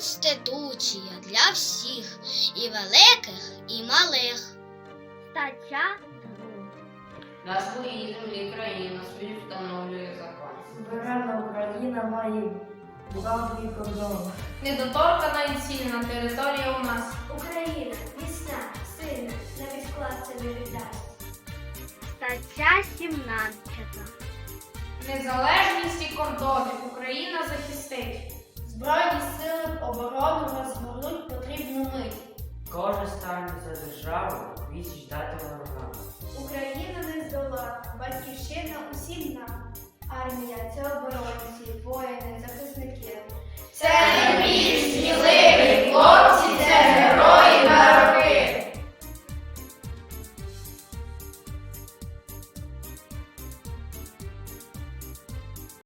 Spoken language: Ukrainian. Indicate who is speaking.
Speaker 1: Конституція для всіх, і великих, і малих. Стаття 2.
Speaker 2: На своїй землі країна свою встановлює закон.
Speaker 3: Суверенна Україна має правові кордони.
Speaker 4: Недоторкана і цільна територія у нас.
Speaker 5: Україна міцна, сильна, навіть це не віддасть.
Speaker 1: Стаття 17.
Speaker 4: Незалежність і кордони Україна
Speaker 6: Кожен стане за державу віч дати ворогам.
Speaker 5: Україна не здола, батьківщина усім нам. Армія це оборона.